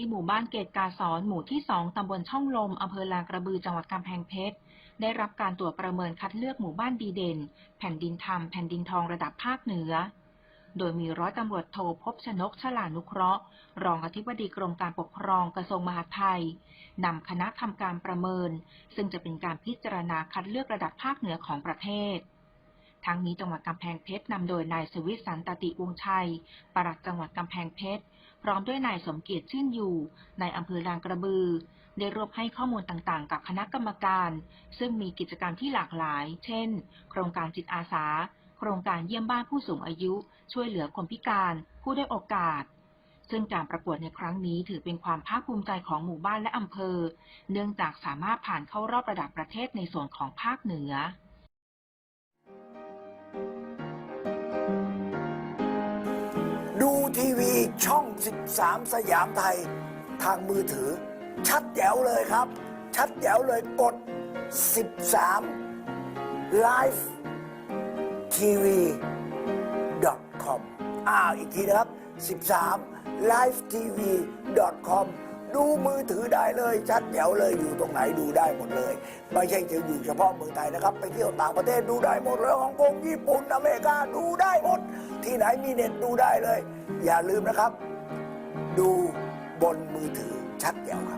ที่หมู่บ้านเกตกาสอนหมู่ที่ 2 ตำบลช่องลม อำเภอลานกระบือ จังหวัดกำแพงเพชร ได้รับการตรวจประเมินคัดเลือกหมู่บ้านดีเด่น แผ่นดินธรรม แผ่นดินทองระดับภาคเหนือ โดยมีร้อยตำรวจโทพบชนกฉลานุเคราะห์ รองอธิบดีกรมการปกครองกระทรวงมหาดไทย นำคณะทำการประเมิน ซึ่งจะเป็นการพิจารณาคัดเลือกระดับภาคเหนือของประเทศทั้งนี้จังหวัดกำแพงเพชรนำโดยนายสวิทย์สันตติวงศ์ชัย ปลัดจังหวัดกำแพงเพชร พร้อมด้วยนายสมเกียรติชื่นอยู่ในอำเภอลานกระบือ ได้รวบให้ข้อมูลต่างๆ กับคณะกรรมการ ซึ่งมีกิจกรรมที่หลากหลาย เช่น โครงการจิตอาสา โครงการเยี่ยมบ้านผู้สูงอายุ ช่วยเหลือคนพิการ ผู้ได้โอกาส ซึ่งการประกวดในครั้งนี้ถือเป็นความภาคภูมิใจของหมู่บ้านและอำเภอ เนื่องจากสามารถผ่านเข้ารอบระดับประเทศในส่วนของภาคเหนือ ทีวีช่อง 13 สยามไทยทางมือถือ ชัดแจ๋วเลยครับ ชัดแจ๋วเลยกด 13 Live TV com อ้าวอีกทีนะครับ 13 Live TV com ดูมือถือได้เลย ชัดแจ๋วเลยอยู่ตรงไหนดูได้หมดเลย ไม่ใช่จะอยู่เฉพาะเมืองไทยนะครับ ไปเที่ยวต่างประเทศดูได้หมดเลยฮ่องกงญี่ปุ่นอเมริกาดูได้หมด ที่ไหนมีเน็ตดูได้เลย อย่าลืมนะครับ ดูบนมือถือชัดแจ๋วครับ